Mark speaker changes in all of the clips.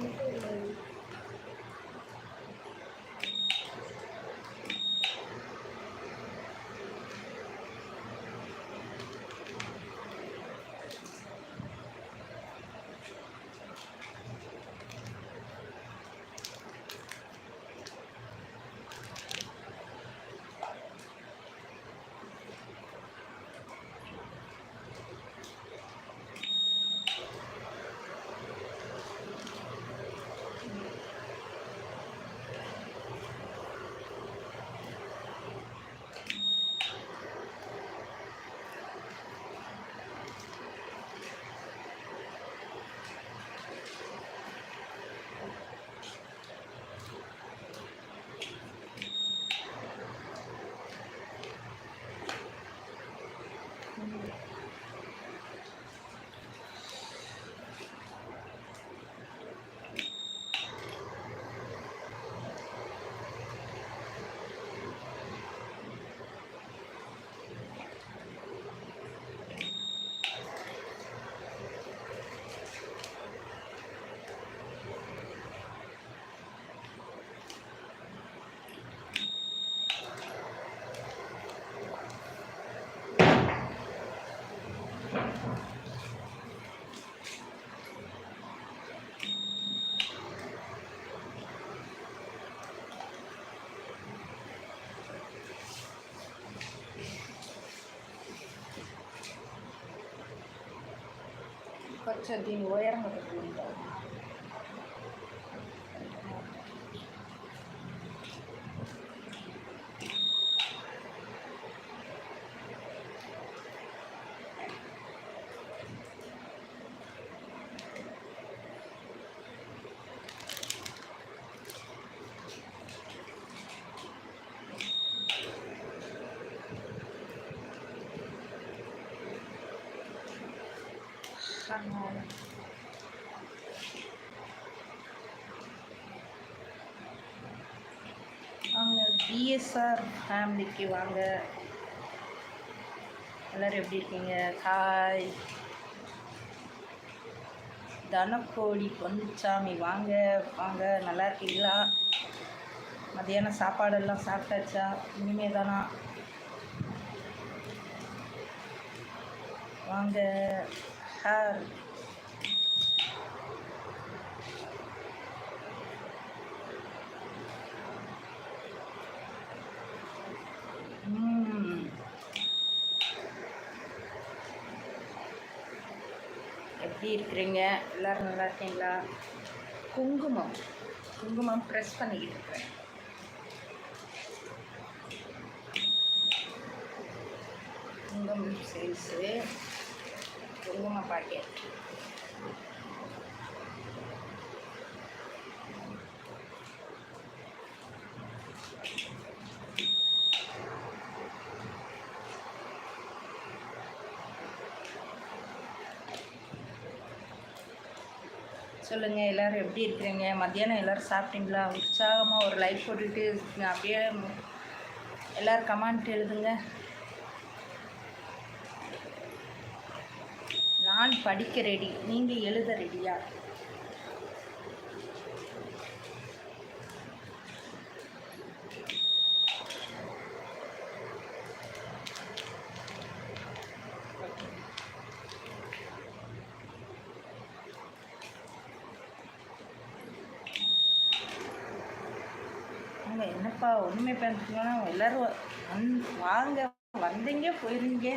Speaker 1: Thank you. faccia di governo che. BSR ஃபேமிலிக்கு வாங்க. எல்லோரும் எப்படி இருக்கீங்க? ஹாய் தனக்கோடி பொன்சாமி வாங்க வாங்க. நல்லா இருக்கீங்களா? மதியானம் சாப்பாடெல்லாம் சாப்பிட்டாச்சா? இனிமே தானா வாங்க. ஹார் எப்படி இருக்கிறீங்க? எல்லோரும் நல்லா இருக்கீங்களா? குங்குமம். குங்குமம் ப்ரெஸ் பண்ணிக்கிட்டு இருக்கிறேன் குங்குமம் சைஸு குங்கும பாக்கெட் சொல்லுங்கள் எல்லோரும் எப்படி இருக்கிறீங்க? மத்தியானம் எல்லோரும் சாப்பிட்டீங்களா? உற்சாகமாக ஒரு லைக் போட்டுட்டு அப்படியே எல்லோரும் கமெண்ட் எழுதுங்க. நான் படிக்க ரெடி நீங்கள் எழுத ரெடியா அவங்க என்னப்பா ஒன்றுமே பேசுனா எல்லோரும் வந் வாங்க வந்தீங்க போயிருங்க.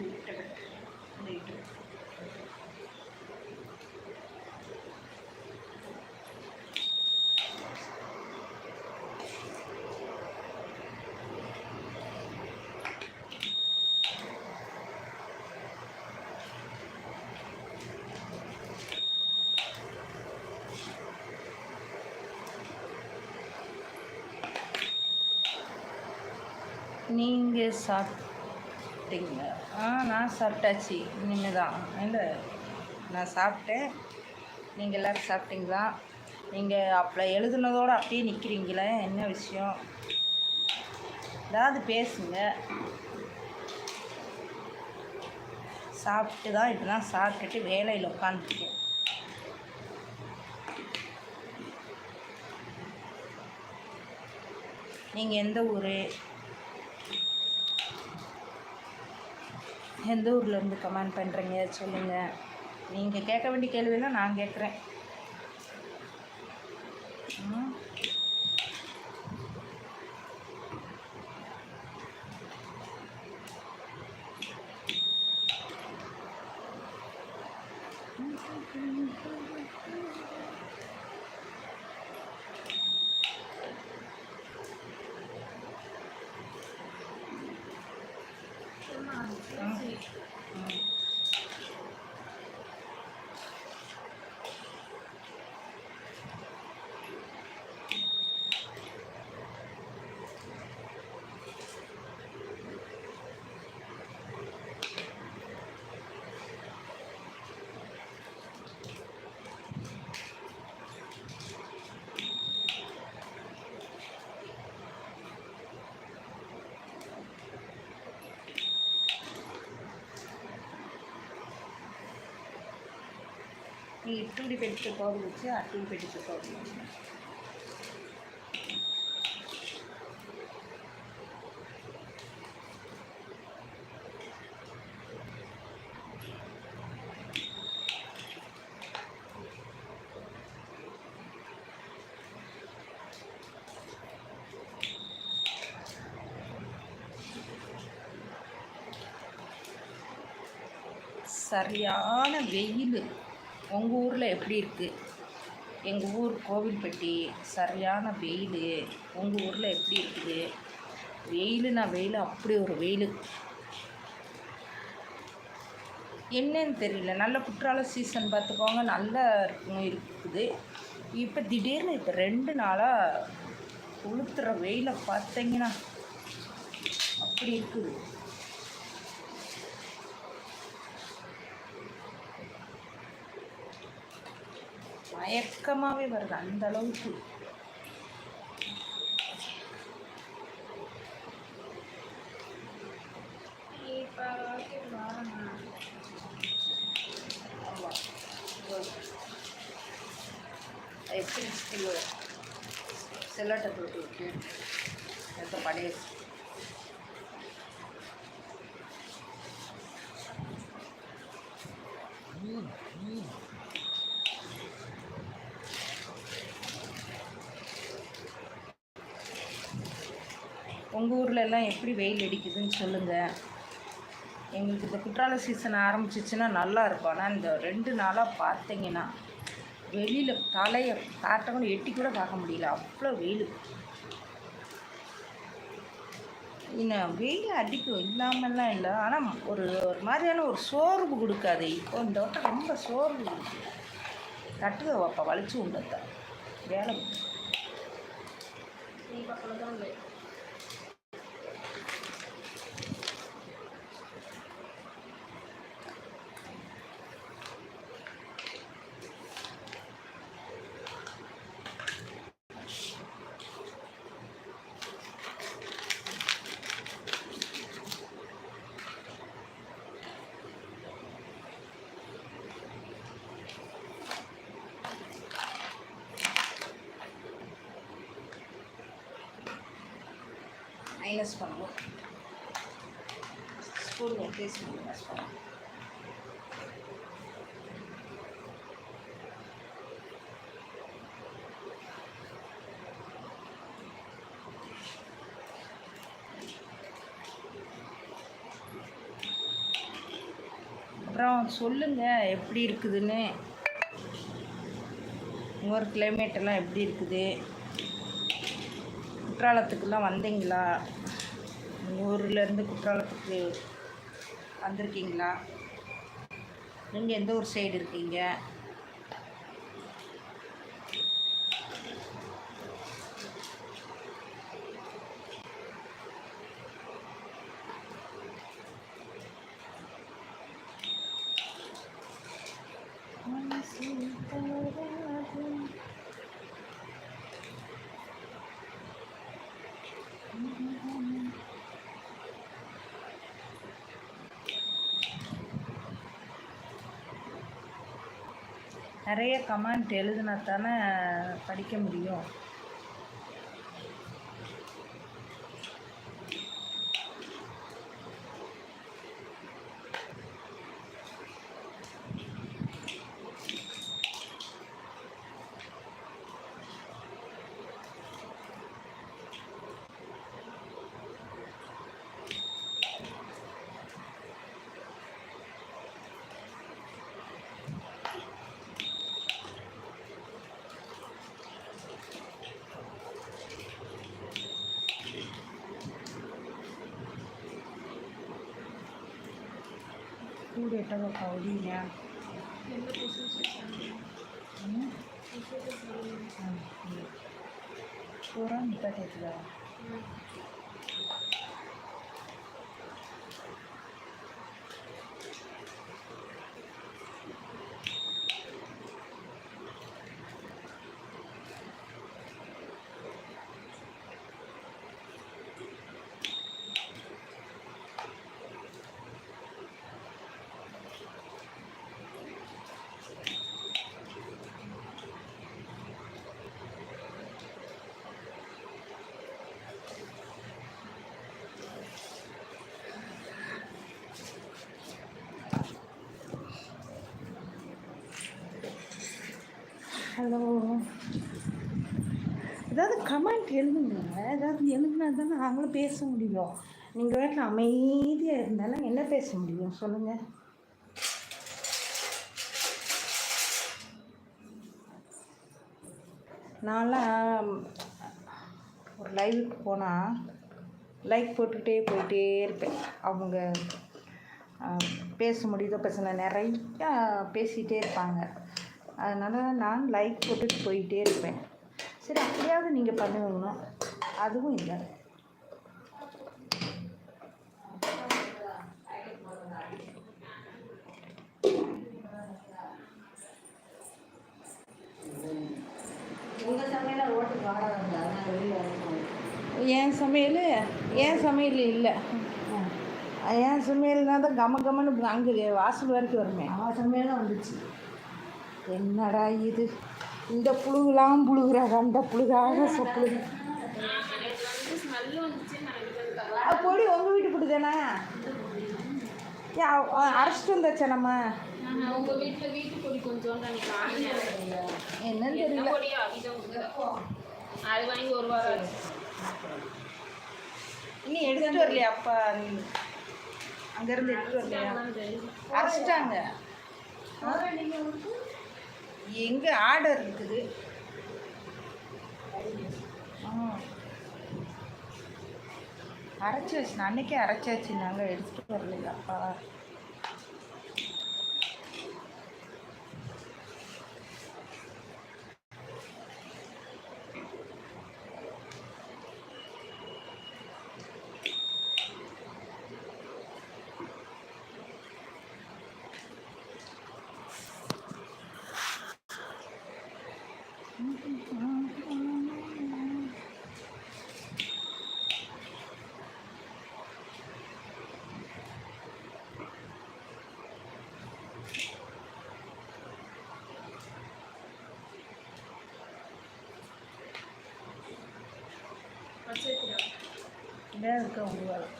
Speaker 1: will develop later. நீங்கள் சாப்பிட்டீங்க ஆ நான் சாப்பிட்டாச்சு. நின்று தான் இல்லை நான் சாப்பிட்டேன். நீங்கள் எல்லோரும் சாப்பிட்டீங்களா? நீங்கள் அப்போ எழுதுனதோடு அப்படியே நிற்கிறீங்களே என்ன விஷயம்? ஏதாவது பேசுங்க. சாப்பிட்டு தான் இப்போ தான் சாப்பிட்டுட்டு வேலையில் உட்காந்துருக்கேன் நீங்கள் எந்த ஊர்? எந்த ஊர்லேருந்து கமெண்ட் பண்ணுறீங்க சொல்லுங்கள் நீங்கள் கேட்க வேண்டிய கேள்வியெல்லாம் நான் கேட்குறேன். ఈ ఇట్టుడి పెట్టుకోవాలి వచ్చి అట్టుడి పెట్టుకోవాలి சரியான வெயில் உங்கள் ஊரில் எப்படி இருக்குது எங்கள் ஊர் கோவில்பட்டி சரியான வெயில். உங்கள் ஊரில் எப்படி இருக்குது? வெயிலுனா வெயில் அப்படி ஒரு வெயில். என்னன்னு தெரியல. நல்ல குற்றால சீசன் பார்த்துக்கோங்க நல்லா இருக்கும் இருக்குது. இப்போ திடீர்னு இப்போ ரெண்டு நாளாக உளுத்துற வெயிலை பார்த்தீங்கன்னா அப்படி இருக்குது. மயக்கமாகவே வருது அந்த அளவுக்கு. எப்படி செல்லாட்டை போட்டு விட்டு எடுத்த பழைய உங்கள் ஊரில் எல்லாம் எப்படி வெயில் அடிக்குதுன்னு சொல்லுங்கள் எங்களுக்கு இந்த குற்றால சீசன் ஆரம்பிச்சிச்சுன்னா நல்லா இருக்கும். ஆனால் இந்த ரெண்டு நாளாக பார்த்தீங்கன்னா வெளியில் தலையை காட்ட எட்டி கூட பார்க்க முடியல. அவ்வளோ வெயில். இன்னும் வெயில் அடிக்கும் இல்லாமல்லாம் இல்லை. ஆனால் ஒரு ஒரு மாதிரியான ஒரு சோர்வு கொடுக்காது. இப்போ இந்த வட்டம் ரொம்ப சோர்வு கொடுக்குது. தட்டுக வைப்பா வலிச்சு உண்டத்தான் வேலை. மைனஸ் பண்ணுவோம் ஸ்பூன் டேஸ்ட் மைனஸ் பண்ணுவோம் அப்புறம் சொல்லுங்கள் எப்படி இருக்குதுன்னு? உங்கள் கிளைமேட்டெல்லாம் எப்படி இருக்குது? குற்றாலத்துக்குலாம் வந்தீங்களா ஊர்லேருந்து குற்றாலத்துக்கு வந்திருக்கீங்களா நீங்கள் எந்த ஊர் சைடு இருக்கீங்க Thank you. நிறைய கமெண்ட் எழுதுனா தானே படிக்க முடியும். చూడేట ఒక అవుడినా కూర ఇంత తెచ్చుదా கமெண்ட் எழுதுங்க. ஏதாவது எழுதுனா தானே நாங்களும் பேச முடியும். நீங்கள் வீட்டில் அமைதியாக இருந்தாலும் என்ன பேச முடியும்? சொல்லுங்கள் நான்லாம் ஒரு லைவுக்கு போனால் லைக் போட்டுக்கிட்டே போயிட்டே இருப்பேன். அவங்க பேச முடியுதோ பேசல நிறையா பேசிகிட்டே இருப்பாங்க. அதனால் நான் லைக் போட்டுட்டு போயிட்டே இருப்பேன். சரி அப்படியாவது நீங்கள் பண்ணுவீங்கன்னா அதுவும் இல்லை. என் சமையல் என் சமையல் இல்லை. என் சமையல்னா தான் கம கமன்னு அங்கே வாசல் வரைக்கும் வருமே.
Speaker 2: அவன் சமையல் வந்துச்சு.
Speaker 1: என்னடா இது? இந்த புழுகெல்லாம் புழுகிறாங்க அந்த புழுகாக சொப்புழுகு பொடி உங்கள் வீட்டு பொடி தானே அரைச்சிட்டு வந்தாச்சா நம்ம? என்னன்னு தெரியல.
Speaker 3: அது வாங்கி ஒரு வாரம்
Speaker 1: இன்னும் எடுத்துட்டு வரலையா அப்பா? அங்கேருந்து எடுத்துட்டு வரலையா? அரைச்சிட்டாங்க. எங்கே ஆர்டர் இருக்குது ஆ. அரைச்சி வச்சு அன்னைக்கே அரைச்சாச்சு நாங்கள் எடுத்துட்டு வரலையா அப்பா
Speaker 3: வச்சிருக்கிறேன்.
Speaker 1: இதான் இருக்க உங்கள்